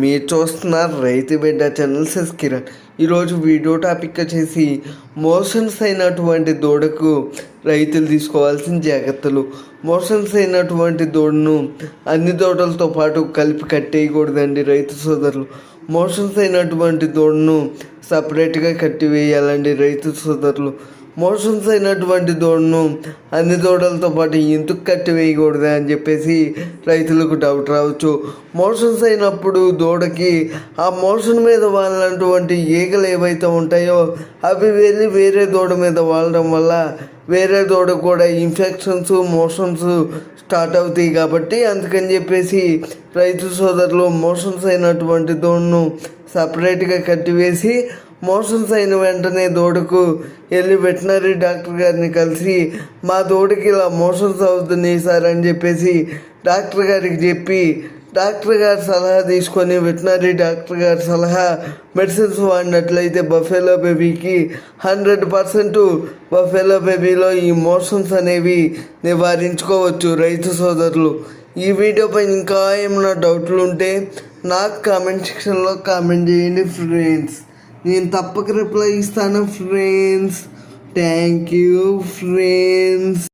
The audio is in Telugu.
మీరు చూస్తున్నారు రైతు బిడ్డ ఛానల్ సెస్ కిరణ్. ఈరోజు వీడియో టాపిక్ వచ్చేసి మోషన్స్ అయినటువంటి దూడకు రైతులు తీసుకోవాల్సిన జాగ్రత్తలు. మోషన్స్ అయినటువంటి దూడను అన్ని దూడలతో పాటు కలిపి కట్టేయకూడదండి రైతు సోదరులు. మోషన్స్ అయినటువంటి దూడను సపరేట్గా కట్టివేయాలండి రైతు సోదరులు. మోషన్స్ అయినటువంటి దూడను అన్ని దూడలతో పాటు ఎందుకు కట్టి వేయకూడదు అని చెప్పేసి రైతులకు డౌట్ రావచ్చు. మోషన్స్ అయినప్పుడు దూడకి ఆ మోషన్ మీద వాళ్ళటువంటి ఈగలు ఏవైతే ఉంటాయో అవి వెళ్ళి వేరే దూడ మీద వాలడం వల్ల వేరే దూడ కూడా ఇన్ఫెక్షన్స్ మోషన్స్ స్టార్ట్ అవుతాయి కాబట్టి అందుకని చెప్పేసి రైతు సోదరులు మోషన్స్ అయినటువంటి దూడను సపరేట్గా కట్టివేసి మోషన్స్ అయిన వెంటనే దూడకు వెళ్ళి వెటనరీ డాక్టర్ గారిని కలిసి మా దూడకి ఇలా మోషన్స్ అవుతున్నాయి సార్ అని చెప్పేసి డాక్టర్ గారికి చెప్పి డాక్టర్ గారి సలహా తీసుకొని వెటనరీ డాక్టర్ గారి సలహా మెడిసిన్స్ వాడినట్లయితే బఫెలో బేబీకి హండ్రెడ్ పర్సెంట్ బఫెలో బేబీలో ఈ మోషన్స్ అనేవి నివారించుకోవచ్చు రైతు సోదరులు. ఈ వీడియోపై ఇంకా ఏమైనా డౌట్లు ఉంటే నాకు కామెంట్ సెక్షన్లో కామెంట్ చేయండి ఫ్రెండ్స్. నేను తప్పక రిప్లై ఇస్తాను ఫ్రెండ్స్ థ్యాంక్ యూ ఫ్రెండ్స్